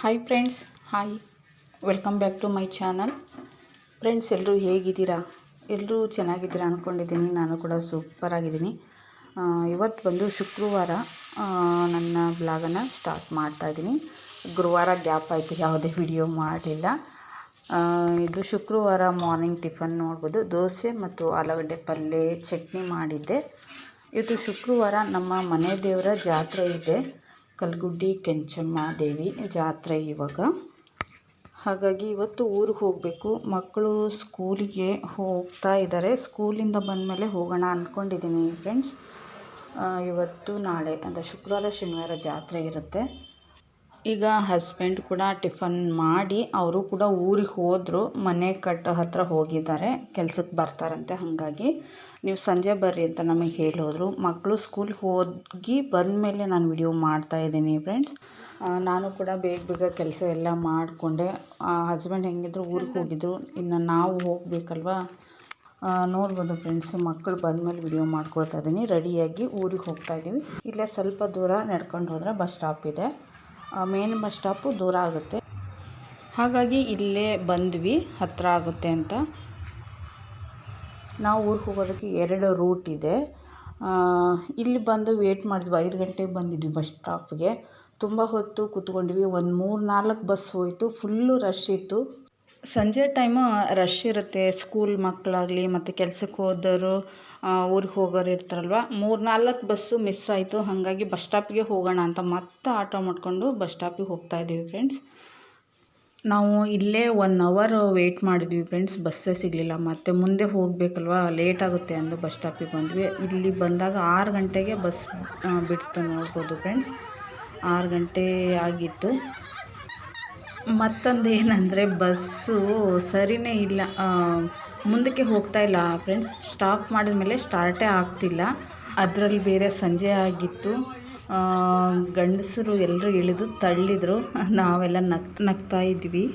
Hi friends hi welcome back to my channel friends ಎಲ್ಲರೂ ಹೇಗಿದ್ದೀರಾ? ಎಲ್ಲರೂ ಚೆನ್ನಾಗಿದ್ದೀರಾ ಅಂದ್ಕೊಂಡಿದ್ದೀನಿ ನಾನು ಕೂಡ ಸೂಪರಾಗಿದ್ದೀನಿ ಇವತ್ತು ಬಂದು ಶುಕ್ರವಾರ ನನ್ನ ಬ್ಲಾಗನ್ನು ಸ್ಟಾರ್ಟ್ ಮಾಡ್ತಾಯಿದ್ದೀನಿ ಗುರುವಾರ ಗ್ಯಾಪ್ ಆಯಿತು, ಯಾವುದೇ ವಿಡಿಯೋ ಮಾಡಲಿಲ್ಲ. ಇದು ಶುಕ್ರವಾರ ಮಾರ್ನಿಂಗ್ ಟಿಫನ್ ನೋಡ್ಬೋದು. ದೋಸೆ ಮತ್ತು ಆಲೂಗಡ್ಡೆ ಪಲ್ಯ ಚಟ್ನಿ ಮಾಡಿದ್ದೆ. ಇದು ಶುಕ್ರವಾರ ನಮ್ಮ ಮನೆ ದೇವರ ಜಾತ್ರೆ ಇದೆ. ಕಲ್ಗುಡ್ಡಿ, ಕೆಂಚಮ್ಮ ದೇವಿ ಜಾತ್ರೆ ಇವಾಗ. ಹಾಗಾಗಿ ಇವತ್ತು ಊರಿಗೆ ಹೋಗಬೇಕು. ಮಕ್ಕಳು ಸ್ಕೂಲಿಗೆ ಹೋಗ್ತಾ ಇದ್ದಾರೆ. ಸ್ಕೂಲಿಂದ ಬಂದಮೇಲೆ ಹೋಗೋಣ ಅಂದ್ಕೊಂಡಿದ್ದೀನಿ ಫ್ರೆಂಡ್ಸ್. ಇವತ್ತು ನಾಳೆ, ಅಂದರೆ ಶುಕ್ರವಾರ, ಶನಿವಾರ ಜಾತ್ರೆ ಇರುತ್ತೆ. ಈಗ ಹಸ್ಬೆಂಡ್ ಕೂಡ ಟಿಫನ್ ಮಾಡಿ ಅವರು ಕೂಡ ಊರಿಗೆ ಹೋದರು, ಮನೆ ಕಟ್ಟ ಹತ್ತಿರ ಹೋಗಿದ್ದಾರೆ ಕೆಲ್ಸಕ್ಕೆ ಬರ್ತಾರಂತೆ ಹಾಗಾಗಿ. ನೀವು ಸಂಜೆ ಬರ್ರಿ ಅಂತ ನಮಗೆ ಹೇಳಿ ಮಕ್ಕಳು ಸ್ಕೂಲ್ಗೆ ಹೋಗಿ ಬಂದಮೇಲೆ ನಾನು ವಿಡಿಯೋ ಮಾಡ್ತಾ ಇದ್ದೀನಿ ಫ್ರೆಂಡ್ಸ್ ನಾನು ಕೂಡ ಬೇಗ ಬೇಗ ಕೆಲಸ ಎಲ್ಲ ಮಾಡಿಕೊಂಡೆ. ಹಸ್ಬೆಂಡ್ ಹೆಂಗಿದ್ರು ಊರಿಗೆ ಹೋಗಿದ್ರು. ಇನ್ನು ನಾವು ಹೋಗಬೇಕಲ್ವಾ? ನೋಡ್ಬೋದು ಫ್ರೆಂಡ್ಸ್ ಮಕ್ಕಳು ಬಂದಮೇಲೆ ವಿಡಿಯೋ ಮಾಡ್ಕೊಳ್ತಾ ಇದ್ದೀನಿ. ರೆಡಿಯಾಗಿ ಊರಿಗೆ ಹೋಗ್ತಾ ಇದ್ದೀವಿ. ಇಲ್ಲೇ ಸ್ವಲ್ಪ ದೂರ ನಡ್ಕೊಂಡು ಹೋದರೆ ಬಸ್ ಸ್ಟಾಪ್ ಇದೆ. ಮೇನ್ ಬಸ್ ಸ್ಟಾಪು ದೂರ ಆಗುತ್ತೆ. ಹಾಗಾಗಿ ಇಲ್ಲೇ ಬಂದ್ವಿ ಹತ್ತಿರ ಆಗುತ್ತೆ ಅಂತ. ನಾವು ಊರಿಗೆ ಹೋಗೋದಕ್ಕೆ ಎರಡು ರೂಟ್ ಇದೆ. ಇಲ್ಲಿ ಬಂದು ವೇಟ್ ಮಾಡಿದ್ವಿ, ಐದು ಗಂಟೆಗೆ ಬಂದಿದ್ವಿ ಬಸ್ ಸ್ಟಾಪ್ಗೆ ತುಂಬ ಹೊತ್ತು ಕೂತ್ಕೊಂಡ್ವಿ, ಒಂದು ಮೂರು ನಾಲ್ಕು ಬಸ್ ಹೋಯಿತು ಫುಲ್ಲು ರಶ್ ಇತ್ತು. ಸಂಜೆ ಟೈಮು ರಶ್ ಇರುತ್ತೆ ಸ್ಕೂಲ್ ಮಕ್ಕಳಾಗಲಿ ಮತ್ತು ಕೆಲ್ಸಕ್ಕೆ ಹೋದವರು ಊರಿಗೆ ಹೋಗೋರು ಇರ್ತಾರಲ್ವ? ಮೂರು ನಾಲ್ಕು ಬಸ್ಸು ಮಿಸ್ ಆಯಿತು. ಹಾಗಾಗಿ ಬಸ್ ಸ್ಟಾಪಿಗೆ ಹೋಗೋಣ ಅಂತ ಮತ್ತೆ ಆಟೋ ಮಾಡಿಕೊಂಡು ಬಸ್ ಸ್ಟಾಪಿಗೆ ಹೋಗ್ತಾ ಇದ್ದೀವಿ ಫ್ರೆಂಡ್ಸ್ ನಾವು ಇಲ್ಲೇ ಒನ್ ಅವರ್ ವೆಯ್ಟ್ ಮಾಡಿದ್ವಿ ಫ್ರೆಂಡ್ಸ್ ಬಸ್ಸೇ ಸಿಗಲಿಲ್ಲ. ಮತ್ತು ಮುಂದೆ ಹೋಗಬೇಕಲ್ವ? ಲೇಟ್ ಆಗುತ್ತೆ ಅಂದು ಬಸ್ ಸ್ಟಾಪಿಗೆ ಬಂದ್ವಿ. ಇಲ್ಲಿ ಬಂದಾಗ ಆರು ಗಂಟೆಗೆ ಬಸ್ ಬಿಡ್ತು ನೋಡ್ಬೋದು ಫ್ರೆಂಡ್ಸ್ ಆರು ಗಂಟೆ ಆಗಿತ್ತು. ಮತ್ತೊಂದು ಏನಂದರೆ ಬಸ್ಸು ಸರಿನೇ ಇಲ್ಲ. ಮುಂದಕ್ಕೆ ಹೋಗ್ತಾ ಇಲ್ಲ ಫ್ರೆಂಡ್ಸ್ ಸ್ಟಾಪ್ ಮಾಡಿದ ಮೇಲೆ ಸ್ಟಾರ್ಟೇ ಆಗ್ತಿಲ್ಲ. ಅದರಲ್ಲಿ ಬೇರೆ ಸಂಜೆ ಆಗಿತ್ತು. ಗಂಡಸರು ಎಲ್ಲರೂ ಇಳಿದು ತಳ್ಳಿದ್ರು. ನಾವೆಲ್ಲ ನಗ್ ನಗ್ತಾ ಇದ್ವಿ.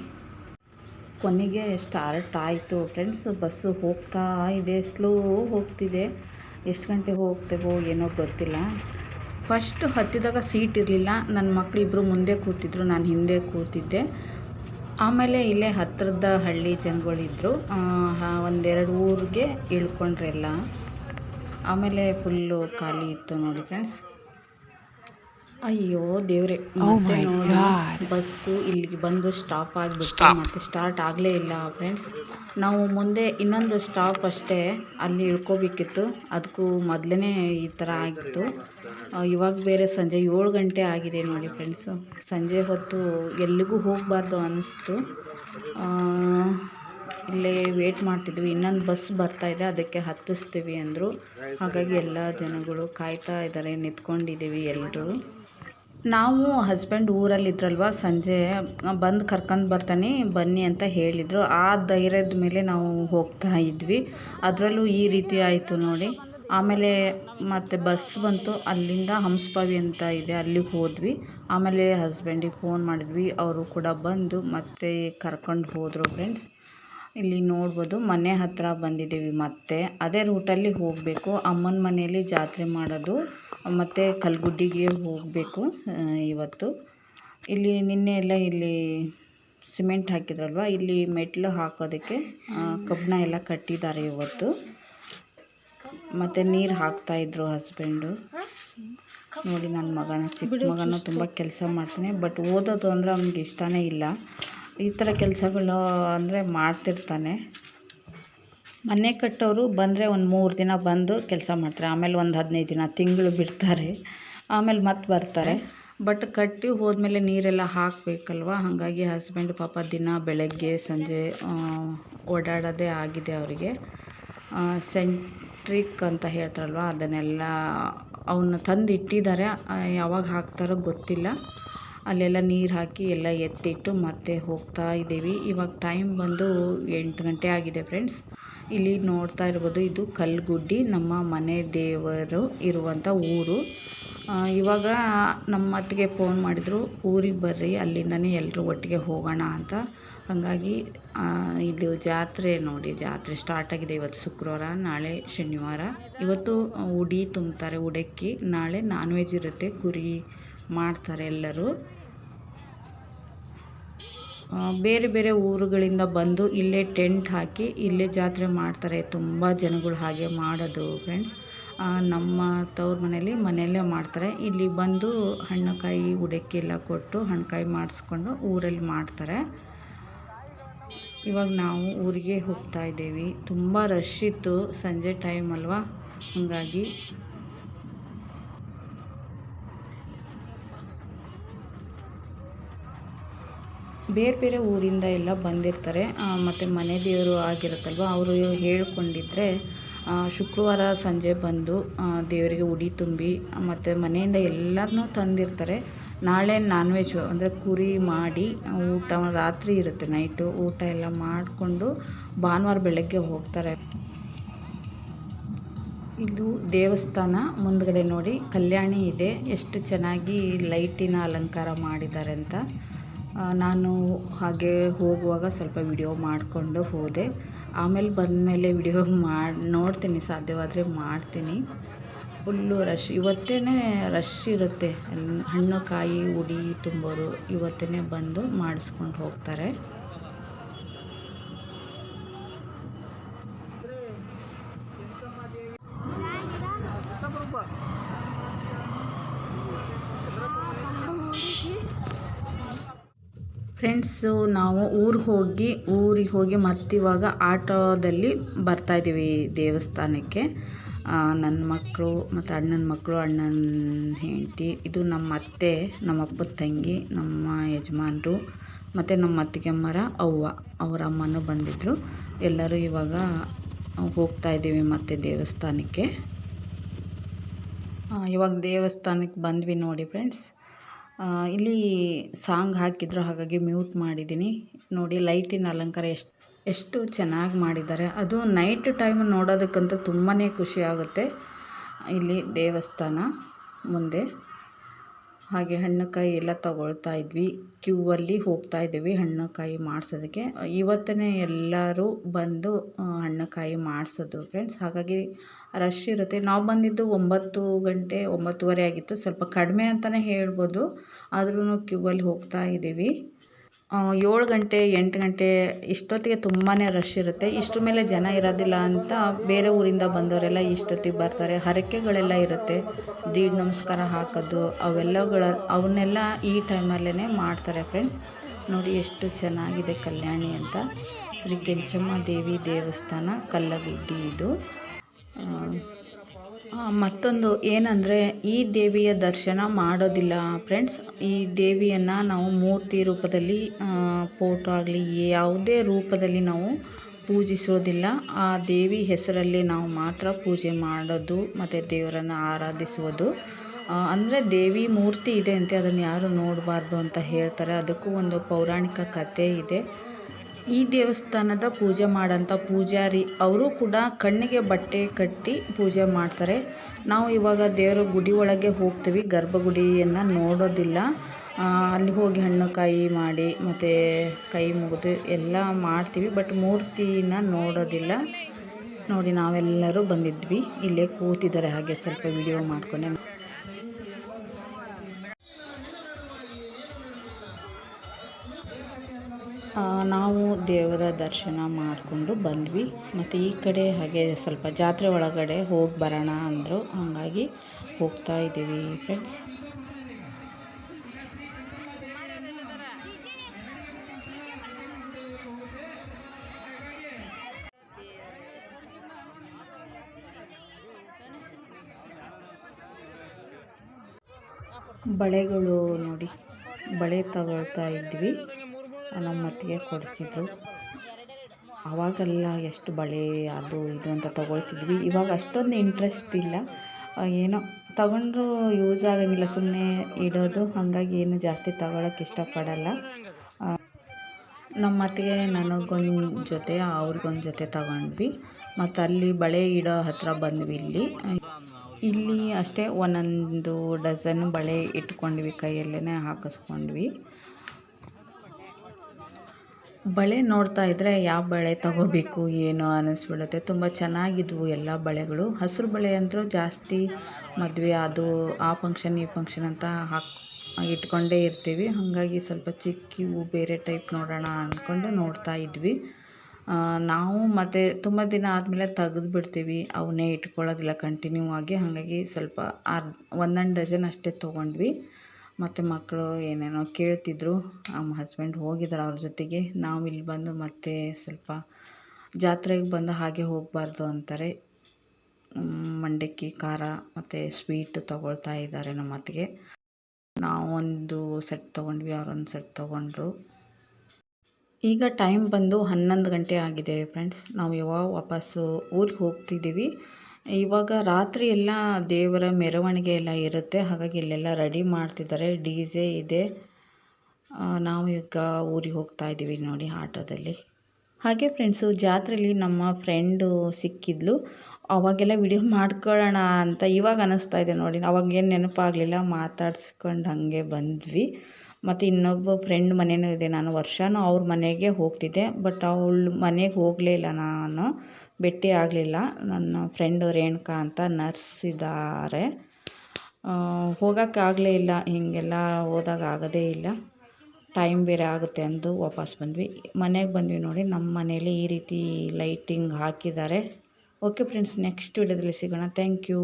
ಕೊನೆಗೆ ಸ್ಟಾರ್ಟ್ ಆಯಿತು ಫ್ರೆಂಡ್ಸ್ ಬಸ್ಸು ಹೋಗ್ತಾ ಇದೆ ಸ್ಲೋ ಹೋಗ್ತಿದೆ. ಎಷ್ಟು ಗಂಟೆ ಹೋಗ್ತೇವೋ ಏನೋ ಗೊತ್ತಿಲ್ಲ. ಫಸ್ಟ್ ಹತ್ತಿದಾಗ ಸೀಟ್ ಇರಲಿಲ್ಲ. ನನ್ನ ಮಕ್ಕಳು ಇಬ್ಬರು ಮುಂದೆ ಕೂತಿದ್ರು, ನಾನು ಹಿಂದೆ ಕೂತಿದ್ದೆ. ಆಮೇಲೆ ಇಲ್ಲೇ ಹತ್ತಿರದ ಹಳ್ಳಿ ಜನಗಳಿದ್ರು. ಒಂದೆರಡು ಊರಿಗೆ ಇಳ್ಕೊಂಡ್ರೆಲ್ಲ. ಆಮೇಲೆ ಫುಲ್ಲು ಖಾಲಿ ಇತ್ತು ನೋಡಿ ಫ್ರೆಂಡ್ಸ್. ಅಯ್ಯೋ ದೇವ್ರೆ ಮತ್ತೆ ನೋಡಿ ಬಸ್ಸು ಇಲ್ಲಿಗೆ ಬಂದು ಸ್ಟಾಪ್ ಆಗಿಬಿಟ್ಟು ಮತ್ತೆ ಸ್ಟಾರ್ಟ್ ಆಗಲೇ ಇಲ್ಲ ಫ್ರೆಂಡ್ಸ್. ನಾವು ಮುಂದೆ ಇನ್ನೊಂದು ಸ್ಟಾಪ್ ಅಷ್ಟೇ ಅಲ್ಲಿ ಇಳ್ಕೋಬೇಕಿತ್ತು. ಅದಕ್ಕೂ ಮೊದಲೇ ಈ ಥರ ಆಗಿತ್ತು. ಇವಾಗ ಬೇರೆ ಸಂಜೆ ಏಳು ಗಂಟೆ ಆಗಿದೆ ನೋಡಿ ಫ್ರೆಂಡ್ಸು ಸಂಜೆ ಹೊತ್ತು ಎಲ್ಲಿಗೂ ಹೋಗಬಾರ್ದು ಅನ್ನಿಸ್ತು ಇಲ್ಲೇ ವೇಟ್ ಮಾಡ್ತಿದ್ವಿ. ಇನ್ನೊಂದು ಬಸ್ ಬರ್ತಾ ಇದೆ. ಅದಕ್ಕೆ ಹತ್ತಿಸ್ತೀವಿ ಅಂದರು. ಹಾಗಾಗಿ ಎಲ್ಲ ಜನಗಳು ಕಾಯ್ತಾ ಇದ್ದಾರೆ ನಿಂತ್ಕೊಂಡಿದ್ದೀವಿ ಎಲ್ಲರೂ ನಾವು ಹಸ್ಬೆಂಡ್ ಊರಲ್ಲಿದ್ರಲ್ವ? ಸಂಜೆ ಬಂದು ಕರ್ಕೊಂಡು ಬರ್ತಾನೆ, ಬನ್ನಿ ಅಂತ ಹೇಳಿದರು. ಆ ಧೈರ್ಯದ ಮೇಲೆ ನಾವು ಹೋಗ್ತಾ ಇದ್ವಿ. ಅದರಲ್ಲೂ ಈ ರೀತಿ ಆಯಿತು ನೋಡಿ. ಆಮೇಲೆ ಮತ್ತೆ ಬಸ್ ಬಂತು. ಅಲ್ಲಿಂದ ಹಂಸಪಾವಿ ಅಂತ ಇದೆ ಅಲ್ಲಿಗೆ ಹೋದ್ವಿ. ಆಮೇಲೆ ಹಸ್ಬೆಂಡಿಗೆ ಫೋನ್ ಮಾಡಿದ್ವಿ. ಅವರು ಕೂಡ ಬಂದು ಮತ್ತೆ ಕರ್ಕೊಂಡು ಹೋದರು ಫ್ರೆಂಡ್ಸ್ ಇಲ್ಲಿ ನೋಡ್ಬೋದು ಮನೆ ಹತ್ತಿರ ಬಂದಿದ್ದೀವಿ ಮತ್ತೆ. ಅದೇ ರೂಟಲ್ಲಿ ಹೋಗಬೇಕು. ಅಮ್ಮನ ಮನೆಯಲ್ಲಿ ಜಾತ್ರೆ ಮಾಡೋದು, ಮತ್ತು ಕಲ್ಗುಡ್ಡಿಗೆ ಹೋಗಬೇಕು ಇವತ್ತು. ಇಲ್ಲಿ ನಿನ್ನೆ ಎಲ್ಲ ಇಲ್ಲಿ ಸಿಮೆಂಟ್ ಹಾಕಿದ್ರಲ್ವ? ಇಲ್ಲಿ ಮೆಟ್ಲು ಹಾಕೋದಕ್ಕೆ ಕಬ್ಬಿಣ ಕಬ್ಬಣ ಎಲ್ಲ ಕಟ್ಟಿದ್ದಾರೆ ಇವತ್ತು. ಮತ್ತು ನೀರು ಹಾಕ್ತಾಯಿದ್ರು ಹಸ್ಬೆಂಡು ನೋಡಿ ನನ್ನ ಮಗನ ಚಿಕ್ಕ ಮಗನ ತುಂಬ ಕೆಲಸ ಮಾಡ್ತಾನೆ ಬಟ್ ಓದೋದು ಅಂದರೆ ಅವ್ನಿಗೆ ಇಷ್ಟನೇ ಇಲ್ಲ. ಈ ಥರ ಕೆಲಸಗಳು ಅಂದರೆ ಮಾಡ್ತಿರ್ತಾನೆ. ಮನೆ ಕಟ್ಟೋರು ಬಂದರೆ ಒಂದು ಮೂರು ದಿನ ಬಂದು ಕೆಲಸ ಮಾಡ್ತಾರೆ. ಆಮೇಲೆ ಒಂದು ಹದಿನೈದು ದಿನ ತಿಂಗಳು ಬಿಡ್ತಾರೆ. ಆಮೇಲೆ ಮತ್ತೆ ಬರ್ತಾರೆ. ಬಟ್ ಕಟ್ಟಿ ಹೋದ್ಮೇಲೆ ನೀರೆಲ್ಲ ಹಾಕಬೇಕಲ್ವ? ಹಾಗಾಗಿ ಹಸ್ಬೆಂಡ್ ಪಾಪ ದಿನ ಬೆಳಗ್ಗೆ ಸಂಜೆ ಓಡಾಡೋದೇ ಆಗಿದೆ ಅವರಿಗೆ. ಸೆಂಟ್ರಿಕ್ ಅಂತ ಹೇಳ್ತಾರಲ್ವ, ಅದನ್ನೆಲ್ಲ ಅವನ್ನ ತಂದು ಇಟ್ಟಿದ್ದಾರೆ ಯಾವಾಗ ಹಾಕ್ತಾರೋ ಗೊತ್ತಿಲ್ಲ. ಅಲ್ಲೆಲ್ಲ ನೀರು ಹಾಕಿ ಎಲ್ಲ ಎತ್ತಿಟ್ಟು ಮತ್ತೆ ಹೋಗ್ತಾ ಇದ್ದೀವಿ. ಇವಾಗ ಟೈಮ್ ಬಂದು ಎಂಟು ಗಂಟೆ ಆಗಿದೆ ಫ್ರೆಂಡ್ಸ್ ಇಲ್ಲಿ ನೋಡ್ತಾ ಇರ್ಬೋದು, ಇದು ಕಲ್ಗುಡ್ಡಿ ನಮ್ಮ ಮನೆ ದೇವರು ಇರುವಂಥ ಊರು. ಇವಾಗ ನಮ್ಮ ಅತ್ತಿಗೆ ಫೋನ್ ಮಾಡಿದರು, ಊರಿಗೆ ಬರ್ರಿ, ಅಲ್ಲಿಂದನೇ ಎಲ್ಲರೂ ಒಟ್ಟಿಗೆ ಹೋಗೋಣ ಅಂತ. ಹಾಗಾಗಿ ಇದು ಜಾತ್ರೆ ನೋಡಿ, ಜಾತ್ರೆ ಸ್ಟಾರ್ಟ್ ಆಗಿದೆ ಇವತ್ತು ಶುಕ್ರವಾರ, ನಾಳೆ ಶನಿವಾರ. ಇವತ್ತು ಉಡಿ ತುಂಬ್ತಾರೆ, ಉಡಕ್ಕಿ. ನಾಳೆ ನಾನ್ ವೆಜ್ ಇರುತ್ತೆ ಕುರಿ ಮಾಡ್ತಾರೆ ಎಲ್ಲರೂ. ಬೇರೆ ಬೇರೆ ಊರುಗಳಿಂದ ಬಂದು ಇಲ್ಲೇ ಟೆಂಟ್ ಹಾಕಿ ಇಲ್ಲೇ ಜಾತ್ರೆ ಮಾಡ್ತಾರೆ. ತುಂಬ ಜನಗಳು ಹಾಗೆ ಮಾಡೋದು ಫ್ರೆಂಡ್ಸ್ ನಮ್ಮ ತವ್ರ ಮನೇಲಿ ಮನೆಯಲ್ಲೇ ಮಾಡ್ತಾರೆ. ಇಲ್ಲಿ ಬಂದು ಹಣ್ಣುಕಾಯಿ, ಉಡಕ್ಕಿ ಎಲ್ಲ ಕೊಟ್ಟು ಹಣ್ಣುಕಾಯಿ ಮಾಡಿಸ್ಕೊಂಡು ಊರಲ್ಲಿ ಮಾಡ್ತಾರೆ. ಇವಾಗ ನಾವು ಊರಿಗೆ ಹೋಗ್ತಾ ಇದ್ದೀವಿ. ತುಂಬ ರಶ್ ಇತ್ತು. ಸಂಜೆ ಟೈಮ್ ಅಲ್ವಾ? ಹಾಗಾಗಿ. ಬೇರೆ ಬೇರೆ ಊರಿಂದ ಎಲ್ಲ ಬಂದಿರ್ತಾರೆ. ಮತ್ತು ಮನೆ ದೇವರು ಆಗಿರುತ್ತಲ್ವ? ಅವರು ಹೇಳ್ಕೊಂಡಿದ್ರೆ ಶುಕ್ರವಾರ ಸಂಜೆ ಬಂದು ದೇವರಿಗೆ ಉಡಿ ತುಂಬಿ, ಮತ್ತು ಮನೆಯಿಂದ ಎಲ್ಲರನ್ನೂ ತಂದಿರ್ತಾರೆ. ನಾಳೆ ನಾನ್ ವೆಜ್ ಅಂದರೆ ಕುರಿ ಮಾಡಿ, ಊಟ ರಾತ್ರಿ ಇರುತ್ತೆ ನೈಟು ಊಟ ಎಲ್ಲ ಮಾಡಿಕೊಂಡು ಭಾನುವಾರ ಬೆಳಗ್ಗೆ ಹೋಗ್ತಾರೆ. ಇದು ದೇವಸ್ಥಾನ ಮುಂದಗಡೆ ನೋಡಿ, ಕಲ್ಯಾಣಿ ಇದೆ. ಎಷ್ಟು ಚೆನ್ನಾಗಿ ಲೈಟಿನ ಅಲಂಕಾರ ಮಾಡಿದ್ದಾರೆ ಅಂತ. ನಾನು ಹಾಗೆ ಹೋಗುವಾಗ ಸ್ವಲ್ಪ ವಿಡಿಯೋ ಮಾಡಿಕೊಂಡು ಹೋದೆ. ಆಮೇಲೆ ಬಂದಮೇಲೆ ವಿಡಿಯೋ ಮಾಡಿ, ನೋಡ್ತೀನಿ, ಸಾಧ್ಯವಾದರೆ ಮಾಡ್ತೀನಿ. ಫುಲ್ಲು ರಶ್ ಇವತ್ತೇ ರಶ್ ಇರುತ್ತೆ. ಹಣ್ಣು, ಕಾಯಿ ಉಡಿ ತುಂಬೋರು ಇವತ್ತೇ ಬಂದು ಮಾಡಿಸ್ಕೊಂಡು ಹೋಗ್ತಾರೆ. ಫ್ರೆಂಡ್ಸು ನಾವು ಊರಿಗೆ ಹೋಗಿ ಊರಿಗೆ ಹೋಗಿ ಮತ್ತಿವಾಗ ಆಟೋದಲ್ಲಿ ಬರ್ತಾ ಇದ್ದೀವಿ ದೇವಸ್ಥಾನಕ್ಕೆ. ನನ್ನ ಮಕ್ಕಳು ಮತ್ತು ಅಣ್ಣನ ಮಕ್ಕಳು ಅಣ್ಣನ ಹೆಂಡತಿ, ಇದು ನಮ್ಮ ಅತ್ತೆ ನಮ್ಮ ಅಪ್ಪನ ತಂಗಿ, ನಮ್ಮ ಯಜಮಾನ್ರು, ಮತ್ತು ನಮ್ಮ ಅತ್ತಿಗೆಮ್ಮರ ಅವ್ವ, ಅವ್ರ ಅಮ್ಮನೂ ಬಂದಿದ್ದರು ಎಲ್ಲರೂ ಇವಾಗ ಹೋಗ್ತಾ ಇದ್ದೀವಿ ಮತ್ತೆ ದೇವಸ್ಥಾನಕ್ಕೆ. ಇವಾಗ ದೇವಸ್ಥಾನಕ್ಕೆ ಬಂದ್ವಿ ನೋಡಿ ಫ್ರೆಂಡ್ಸ್ ಇಲ್ಲಿ ಸಾಂಗ್ ಹಾಕಿದ್ರು, ಹಾಗಾಗಿ ಮ್ಯೂಟ್ ಮಾಡಿದ್ದೀನಿ. ನೋಡಿ, ಲೈಟಿನ ಅಲಂಕಾರ ಎಷ್ಟು ಎಷ್ಟು ಚೆನ್ನಾಗಿ ಮಾಡಿದ್ದಾರೆ. ಅದು ನೈಟ್ ಟೈಮ್ ನೋಡೋದಕ್ಕಂತೂ ತುಂಬಾ ಖುಷಿ ಆಗುತ್ತೆ. ಇಲ್ಲಿ ದೇವಸ್ಥಾನ ಮುಂದೆ. ಹಾಗೆ ಹಣ್ಣುಕಾಯಿ ಎಲ್ಲ ತಗೊಳ್ತಾ ಇದ್ವಿ. ಕ್ಯೂ ಅಲ್ಲಿ ಹೋಗ್ತಾ ಇದ್ದೀವಿ ಹಣ್ಣುಕಾಯಿ ಮಾಡಿಸೋದಕ್ಕೆ. ಇವತ್ತೇ ಎಲ್ಲರೂ ಬಂದು ಹಣ್ಣುಕಾಯಿ ಮಾಡಿಸೋದು ಫ್ರೆಂಡ್ಸ್ ಹಾಗಾಗಿ ರಶ್ ಇರುತ್ತೆ. ನಾವು ಬಂದಿದ್ದು ಒಂಬತ್ತು ಗಂಟೆ, ಒಂಬತ್ತುವರೆ ಆಗಿತ್ತು. ಸ್ವಲ್ಪ ಕಡಿಮೆ ಅಂತಲೇ ಹೇಳ್ಬೋದು. ಆದ್ರೂ ಕ್ಯೂ ಅಲ್ಲಿ ಹೋಗ್ತಾ ಇದ್ದೀವಿ. ಏಳು ಗಂಟೆ, ಎಂಟು ಗಂಟೆ ಇಷ್ಟೊತ್ತಿಗೆ ತುಂಬಾ ರಶ್ ಇರುತ್ತೆ. ಇಷ್ಟ್ರ ಮೇಲೆ ಜನ ಇರೋದಿಲ್ಲ ಅಂತ ಬೇರೆ ಊರಿಂದ ಬಂದವರೆಲ್ಲ ಇಷ್ಟೊತ್ತಿಗೆ ಬರ್ತಾರೆ. ಹರಕೆಗಳೆಲ್ಲ ಇರುತ್ತೆ. ದೀಡ್ ನಮಸ್ಕಾರ ಹಾಕೋದು ಅವೆಲ್ಲಗಳ ಅವನ್ನೆಲ್ಲ ಈ ಟೈಮಲ್ಲೇ ಮಾಡ್ತಾರೆ ಫ್ರೆಂಡ್ಸ್ ನೋಡಿ ಎಷ್ಟು ಚೆನ್ನಾಗಿದೆ ಕಲ್ಯಾಣಿ ಅಂತ. ಶ್ರೀ ಕೆಂಚಮ್ಮ ದೇವಿ ದೇವಸ್ಥಾನ ಕಲ್ಲಗುಡ್ಡಿ ಇದು. ಮತ್ತೊಂದು ಏನಂದರೆ, ಈ ದೇವಿಯ ದರ್ಶನ ಮಾಡೋದಿಲ್ಲ. ಫ್ರೆಂಡ್ಸ್ ಈ ದೇವಿಯನ್ನು ನಾವು ಮೂರ್ತಿ ರೂಪದಲ್ಲಿ ಫೋಟೋ ಆಗಲಿ, ಯಾವುದೇ ರೂಪದಲ್ಲಿ ನಾವು ಪೂಜಿಸೋದಿಲ್ಲ. ಆ ದೇವಿ ಹೆಸರಲ್ಲಿ ನಾವು ಮಾತ್ರ ಪೂಜೆ ಮಾಡೋದು, ಮತ್ತು ದೇವರನ್ನು ಆರಾಧಿಸೋದು ಅಂದರೆ ದೇವಿ ಮೂರ್ತಿ ಇದೆ ಅಂತೆ, ಅದನ್ನು ಯಾರು ನೋಡಬಾರ್ದು ಅಂತ ಹೇಳ್ತಾರೆ. ಅದಕ್ಕೂ ಒಂದು ಪೌರಾಣಿಕ ಕಥೆ ಇದೆ. ಈ ದೇವಸ್ಥಾನದ ಪೂಜೆ ಮಾಡೋಂಥ ಪೂಜಾರಿ, ಅವರು ಕೂಡ ಕಣ್ಣಿಗೆ ಬಟ್ಟೆ ಕಟ್ಟಿ ಪೂಜೆ ಮಾಡ್ತಾರೆ. ನಾವು ಇವಾಗ ದೇವರ ಗುಡಿ ಒಳಗೆ ಹೋಗ್ತೀವಿ. ಗರ್ಭಗುಡಿಯನ್ನು ನೋಡೋದಿಲ್ಲ. ಅಲ್ಲಿ ಹೋಗಿ ಹಣ್ಣು ಕಾಯಿ ಮಾಡಿ, ಮತ್ತು ಕೈ ಮುಗಿದು ಎಲ್ಲ ಮಾಡ್ತೀವಿ. ಬಟ್ ಮೂರ್ತಿನ ನೋಡೋದಿಲ್ಲ. ನೋಡಿ, ನಾವೆಲ್ಲರೂ ಬಂದಿದ್ವಿ. ಇಲ್ಲೇ ಕೂತಿದ್ದಾರೆ. ಹಾಗೆ ಸ್ವಲ್ಪ ವಿಡಿಯೋ ಮಾಡ್ಕೊಂಡೆ. ನಾವು ದೇವರ ದರ್ಶನ ಮಾಡಿಕೊಂಡು ಬಂದ್ವಿ. ಮತ್ತು ಈ ಕಡೆ ಹಾಗೆ ಸ್ವಲ್ಪ ಜಾತ್ರೆ ಒಳಗಡೆ ಹೋಗಿ ಬರೋಣ ಅಂದರು. ಹಾಗಾಗಿ ಹೋಗ್ತಾ ಇದ್ದೀವಿ ಫ್ರೆಂಡ್ಸ್ ಬಳೆಗಳು ನೋಡಿ, ಬಳೆ ತಗೊಳ್ತಾ ಇದ್ವಿ. ನಮ್ಮ ಅತ್ತಿಗೆ ಕೊಡಿಸಿದ್ರು. ಆವಾಗೆಲ್ಲ ಎಷ್ಟು ಬಳೆ, ಅದು ಇದು ಅಂತ ತೊಗೊಳ್ತಿದ್ವಿ. ಇವಾಗ ಅಷ್ಟೊಂದು ಇಂಟ್ರೆಸ್ಟ್ ಇಲ್ಲ. ಏನೋ ತಗೊಂಡ್ರು ಯೂಸ್ ಆಗೋಂಗಿಲ್ಲ ಸುಮ್ಮನೆ ಇಡೋದು. ಹಾಗಾಗಿ ಏನು ಜಾಸ್ತಿ ತಗೊಳಕ್ಕೆ ಇಷ್ಟಪಡಲ್ಲ. ನಮ್ಮ ಅತ್ತಿಗೆ ನನಗೊಂದು ಜೊತೆ, ಅವ್ರಿಗೊಂದು ಜೊತೆ ತಗೊಂಡ್ವಿ. ಮತ್ತು ಅಲ್ಲಿ ಬಳೆ ಇಡೋ ಹತ್ರ ಬಂದ್ವಿ ಇಲ್ಲಿ. ಇಲ್ಲಿ ಅಷ್ಟೇ ಒಂದೊಂದು ಡಜನ್ ಬಳೆ ಇಟ್ಕೊಂಡ್ವಿ ಕೈಯಲ್ಲೇ ಹಾಕಿಸ್ಕೊಂಡ್ವಿ. ಬಳೆ ನೋಡ್ತಾ ಇದ್ದರೆ ಯಾವ ಬಳೆ ತಗೋಬೇಕು, ಏನು ಅನ್ನಿಸ್ಬಿಡುತ್ತೆ. ತುಂಬ ಚೆನ್ನಾಗಿದ್ವು ಎಲ್ಲ ಬಳೆಗಳು. ಹಸಿರು ಬಳೆ ಅಂದರೂ ಜಾಸ್ತಿ ಮದುವೆ, ಅದು ಆ ಫಂಕ್ಷನ್ ಈ ಫಂಕ್ಷನ್ ಅಂತ ಹಾಕಿ, ಇಟ್ಕೊಂಡೇ ಇರ್ತೀವಿ. ಹಾಗಾಗಿ ಸ್ವಲ್ಪ ಚಿಕ್ಕಿವು ಬೇರೆ ಟೈಪ್ ನೋಡೋಣ ಅಂದ್ಕೊಂಡು ನೋಡ್ತಾ ಇದ್ವಿ. ನಾವು ಮತ್ತು ತುಂಬ ದಿನ ಆದಮೇಲೆ ತೆಗೆದು ಬಿಡ್ತೀವಿ. ಅವನ್ನೇ ಇಟ್ಕೊಳ್ಳೋದಿಲ್ಲ ಕಂಟಿನ್ಯೂ ಆಗಿ. ಹಾಗಾಗಿ ಸ್ವಲ್ಪ ಅರ್ಧ, ಒಂದೊಂದು ಡಜನ್ ಅಷ್ಟೇ ತೊಗೊಂಡ್ವಿ. ಮತ್ತು ಮಕ್ಕಳು ಏನೇನೋ ಕೇಳ್ತಿದ್ರು, ನಮ್ಮ ಹಸ್ಬೆಂಡ್ ಹೋಗಿದ್ದಾರೆ ಅವ್ರ ಜೊತೆಗೆ. ನಾವು ಇಲ್ಲಿ ಬಂದು ಮತ್ತೆ ಸ್ವಲ್ಪ ಜಾತ್ರೆಗೆ ಬಂದು ಹಾಗೆ ಹೋಗಬಾರ್ದು ಅಂತಾರೆ. ಮಂಡಕ್ಕಿ, ಖಾರ ಮತ್ತು ಸ್ವೀಟ್ ತೊಗೊಳ್ತಾ ಇದ್ದಾರೆ ನಮ್ಮ ಅತ್ತಿಗೆ. ನಾವೊಂದು ಸೆಟ್ ತೊಗೊಂಡ್ವಿ, ಅವರೊಂದು ಸೆಟ್ ತೊಗೊಂಡ್ರು. ಈಗ ಟೈಮ್ ಬಂದು ಹನ್ನೊಂದು ಗಂಟೆ ಆಗಿದೆ ಫ್ರೆಂಡ್ಸ್ ನಾವು ಯಾವಾಗ ವಾಪಸ್ಸು ಊರಿಗೆ ಹೋಗ್ತಿದ್ದೀವಿ. ಇವಾಗ ರಾತ್ರಿ ಎಲ್ಲ ದೇವರ ಮೆರವಣಿಗೆ ಎಲ್ಲ ಇರುತ್ತೆ. ಹಾಗಾಗಿ ಇಲ್ಲೆಲ್ಲ ರೆಡಿ ಮಾಡ್ತಿದ್ದಾರೆ. ಡಿ ಜೆ ಇದೆ. ನಾವು ಈಗ ಊರಿಗೆ ಹೋಗ್ತಾ ಇದ್ದೀವಿ ನೋಡಿ ಆಟೋದಲ್ಲಿ. ಹಾಗೆ ಫ್ರೆಂಡ್ಸು ಜಾತ್ರೆಯಲ್ಲಿ ನಮ್ಮ ಫ್ರೆಂಡು ಸಿಕ್ಕಿದ್ಲು. ಅವಾಗೆಲ್ಲ ವಿಡಿಯೋ ಮಾಡ್ಕೊಳ್ಳೋಣ ಅಂತ ಇವಾಗ ಅನ್ನಿಸ್ತಾ ಇದೆ ನೋಡಿ. ಅವಾಗೇನು ನೆನಪಾಗಲಿಲ್ಲ. ಮಾತಾಡ್ಸ್ಕೊಂಡು ಹಾಗೆ ಬಂದ್ವಿ. ಮತ್ತು ಇನ್ನೊಬ್ಬ ಫ್ರೆಂಡ್ ಮನೆಯೂ ಇದೆ. ನಾನು ವರ್ಷವೂ ಅವ್ರ ಮನೆಗೆ ಹೋಗ್ತಿದ್ದೆ. ಬಟ್ ಅವಳು ಮನೆಗೆ ಹೋಗಲೇ ಇಲ್ಲ ನಾನು. ಭೇಟಿ ಆಗಲಿಲ್ಲ. ನನ್ನ ಫ್ರೆಂಡು ರೇಣುಕಾ ಅಂತ ನರ್ಸ್ ಇದ್ದಾರೆ ಹೋಗೋಕ್ಕಾಗಲೇ ಇಲ್ಲ. ಹೀಗೆಲ್ಲ ಹೋದಾಗ ಆಗೋದೇ ಇಲ್ಲ. ಟೈಮ್ ಬೇರೆ ಆಗುತ್ತೆ ಅಂದು ವಾಪಸ್ ಬಂದ್ವಿ. ಮನೆಗೆ ಬಂದ್ವಿ ನೋಡಿ ನಮ್ಮ ಮನೇಲಿ ಈ ರೀತಿ ಲೈಟಿಂಗ್ ಹಾಕಿದ್ದಾರೆ. ಓಕೆ ಫ್ರೆಂಡ್ಸ್ ನೆಕ್ಸ್ಟ್ ವಿಡಿಯೋದಲ್ಲಿ ಸಿಗೋಣ. Thank you